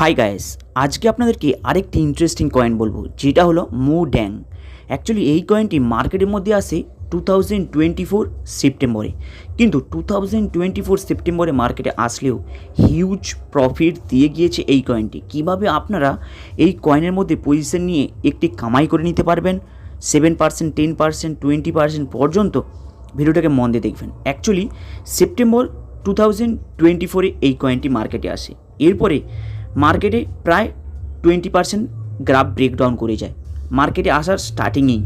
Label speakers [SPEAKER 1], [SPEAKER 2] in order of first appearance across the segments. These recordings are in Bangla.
[SPEAKER 1] হাই গায়েস আজকে আপনাদেরকে আরেকটি ইন্টারেস্টিং কয়েন বলব, যেটা হলো মু ড্যাং অ্যাকচুয়ালি এই কয়েনটি মার্কেটের মধ্যে আসে টু থাউজেন্ড টোয়েন্টি ফোর সেপ্টেম্বরে কিন্তু টু থাউজেন্ড টোয়েন্টি ফোর সেপ্টেম্বরে মার্কেটে আসলেও হিউজ প্রফিট দিয়ে গিয়েছে এই কয়েনটি কীভাবে আপনারা এই কয়েনের মধ্যে পজিশন নিয়ে একটি কামাই করে নিতে পারবেন? Seven percent ten percent twenty percent পর্যন্ত ভিডিওটাকে মন দিয়ে দেখবেন। Actually September two thousand twenty ফোরে এই কয়েনটি মার্কেটে আসে। এরপরে মার্কেটে প্রায় টোয়েন্টি পার্সেন্ট গ্রাফ ব্রেকডাউন করে যায়। মার্কেটে আসার স্টার্টিংয়েই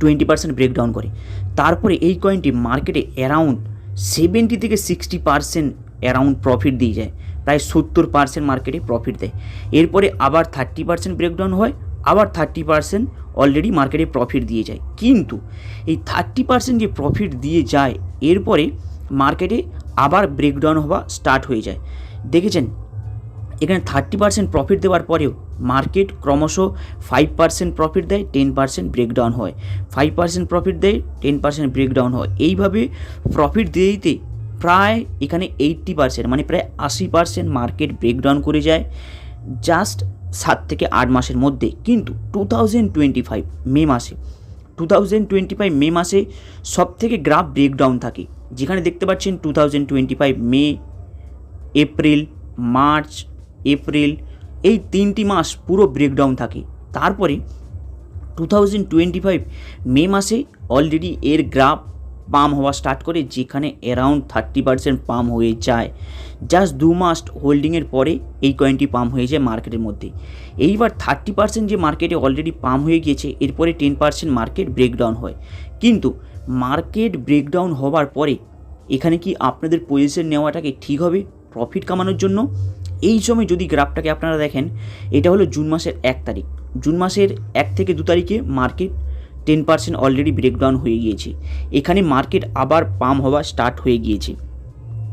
[SPEAKER 1] টোয়েন্টি পার্সেন্ট ব্রেকডাউন করে। তারপরে এই কয়েনটি মার্কেটে অ্যারাউন্ড সেভেন্টি থেকে সিক্সটি পার্সেন্ট অ্যারাউন্ড প্রফিট দিয়ে যায়। প্রায় সত্তর পার্সেন্ট মার্কেটে প্রফিট দেয়। এরপরে আবার থার্টি পার্সেন্ট ব্রেকডাউন হয়, আবার থার্টি পার্সেন্ট অলরেডি মার্কেটে প্রফিট দিয়ে যায়। কিন্তু এই থার্টি পার্সেন্ট যে প্রফিট দিয়ে যায়, এরপরে মার্কেটে আবার ব্রেকডাউন হওয়া স্টার্ট হয়ে যায়। দেখেছেন? এখানে থার্টি পার্সেন্ট প্রফিট দেওয়ার পরেও মার্কেট ক্রমশ ফাইভ পার্সেন্ট প্রফিট দেয় টেন পার্সেন্ট ব্রেকডাউন হয়। ফাইভ পার্সেন্ট প্রফিট দেয় টেন পার্সেন্ট ব্রেকডাউন হয়। এইভাবে প্রফিট দিয়ে দিতে প্রায় এখানে এইট্টি পার্সেন্ট মানে প্রায় আশি পার্সেন্ট মার্কেট ব্রেকডাউন করে যায় জাস্ট সাত থেকে আট মাসের মধ্যে। কিন্তু two thousand twenty five May মাসে two thousand twenty five May মাসে সব থেকে গ্রাফ ব্রেকডাউন থাকে। যেখানে দেখতে পাচ্ছেন two thousand twenty five May, April, March April, এই তিনটি মাস পুরো ব্রেকডাউন থাকে। তারপরে two thousand twenty five May মাসে অলরেডি এর গ্রাফ পাম হওয়া স্টার্ট করে, যেখানে অ্যারাউন্ড থার্টি পার্সেন্ট পাম হয়ে যায়। জাস্ট দু মাস হোল্ডিংয়ের পরে এই কয়েনটি পাম হয়ে যায় মার্কেটের মধ্যে। এইবার থার্টি পার্সেন্ট যে মার্কেটে অলরেডি পাম হয়ে গিয়েছে এরপরে টেন পার্সেন্ট মার্কেট ব্রেকডাউন হয়। কিন্তু মার্কেট ব্রেকডাউন হওয়ার পরে এখানে কি আপনাদের পজিশন নেওয়াটাকে ঠিক হবে? প্রফিট কামানোর জন্য? এই সময় যদি গ্রাফটাকে আপনারা দেখেন, এটা হলো জুন মাসের এক তারিখ। জুন মাসের এক থেকে দু তারিখে market ten percent already breakdown হয়ে গিয়েছে। এখানে মার্কেট আবার পাম হওয়া স্টার্ট হয়ে গিয়েছে।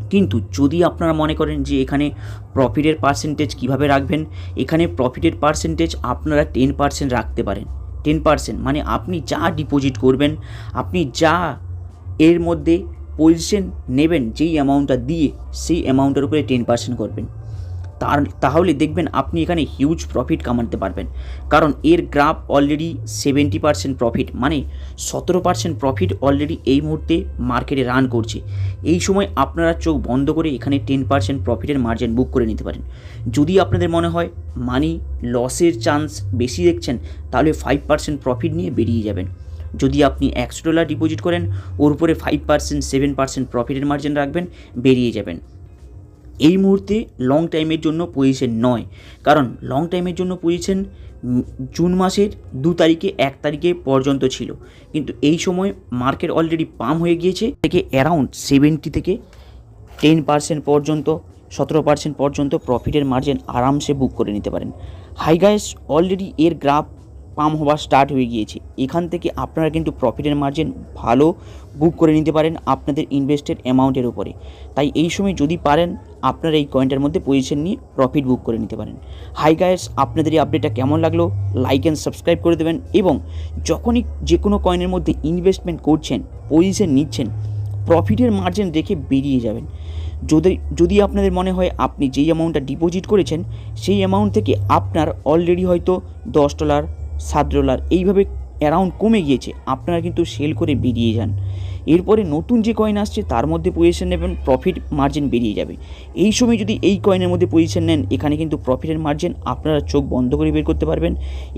[SPEAKER 1] কিন্তু যদি আপনারা মনে করেন যে এখানে প্রফিটের পার্সেন্টেজ কীভাবে রাখবেন, এখানে প্রফিটের পার্সেন্টেজ আপনারা টেন পার্সেন্ট রাখতে পারেন। টেন পার্সেন্ট মানে আপনি যা ডিপোজিট করবেন, আপনি যা এর মধ্যে পজিশন নেবেন যেই অ্যামাউন্টটা দিয়ে সেই অ্যামাউন্টের উপরে টেন পার্সেন্ট করবেন। তার তাহলে দেখবেন আপনি এখানে হিউজ প্রফিট কামাতে পারবেন। কারণ এর graph already seventy percent profit মানে সতেরো পার্সেন্ট প্রফিট অলরেডি এই মুহূর্তে মার্কেটে রান করছে। এই সময় আপনারা চোখ বন্ধ করে এখানে টেন পার্সেন্ট প্রফিটের মার্জিন বুক করে নিতে পারেন। যদি আপনাদের মনে হয় মানি লসের চান্স বেশি দেখছেন, তাহলে ফাইভ পার্সেন্ট প্রফিট নিয়ে বেরিয়ে যাবেন। যদি আপনি একশো ডলার ডিপোজিট করেন, ওর উপরে ফাইভ পার্সেন্ট সেভেন পার্সেন্ট প্রফিটের মার্জিন রাখবেন, বেরিয়ে যাবেন। এই মুহূর্তে লং টাইমের জন্য পজিশন নয়। কারণ লং টাইমের জন্য পজিশন জুন মাসের দু তারিখে, এক তারিখে পর্যন্ত ছিল। কিন্তু এই সময় মার্কেট অলরেডি পাম হয়ে গিয়েছে। থেকে অ্যারাউন্ড সেভেন্টি থেকে টেন পার্সেন্ট পর্যন্ত, সতেরো পার্সেন্ট পর্যন্ত প্রফিটের মার্জিন আরামসে বুক করে নিতে পারেন। হাই গাইস অলরেডি এর গ্রাফ পাম হওয়া স্টার্ট হয়ে গিয়েছে। এখান থেকে আপনারা কিন্তু প্রফিটের মার্জিন ভালো বুক করে নিতে পারেন আপনাদের ইনভেস্টেড অ্যামাউন্টের উপরে। তাই এই সময় যদি পারেন, আপনারা এই কয়েনটার মধ্যে পজিশন নিয়ে প্রফিট বুক করে নিতে পারেন। হাই গাইস আপনাদের এই আপডেটটা কেমন লাগল? লাইক অ্যান্ড সাবস্ক্রাইব করে দেবেন এবং যখনই যে কোনো কয়েনের মধ্যে ইনভেস্টমেন্ট করছেন পজিশন নিচ্ছেন প্রফিটের মার্জিন রেখে বেরিয়ে যাবেন। যদি যদি আপনাদের মনে হয় আপনি যেই অ্যামাউন্টটা ডিপোজিট করেছেন, সেই অ্যামাউন্ট থেকে আপনার অলরেডি হয়তো দশ ডলার সাত ডলার এইভাবে অ্যারাউন্ড কমে গিয়েছে, আপনারা কিন্তু সেল করে বেরিয়ে যান। এরপরে নতুন যে কয়েন আসছে, তার মধ্যে পজিশন নেবেন প্রফিট মার্জিন বেরিয়ে যাবে। এই সময় যদি এই কয়েনের মধ্যে পজিশন নেন, এখানে কিন্তু প্রফিটের মার্জিন আপনারা চোখ বন্ধ করে বের করতে পারবেন।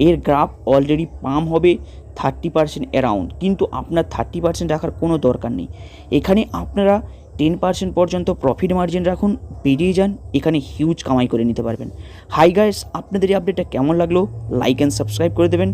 [SPEAKER 1] এর গ্রাফ অলরেডি পাম হবে থার্টি পার্সেন্ট অ্যারাউন্ড কিন্তু আপনার থার্টি পার্সেন্ট রাখার কোনো দরকার নেই। এখানে আপনারা টেন পার্সেন্ট পর্যন্ত প্রফিট মার্জিন রাখুন বেরিয়ে যান, এখানে হিউজ কামাই করে নিতে পারবেন। হাই গাইস আপনাদের এই আপডেটটা কেমন লাগল? লাইক অ্যান্ড সাবস্ক্রাইব করে দেবেন।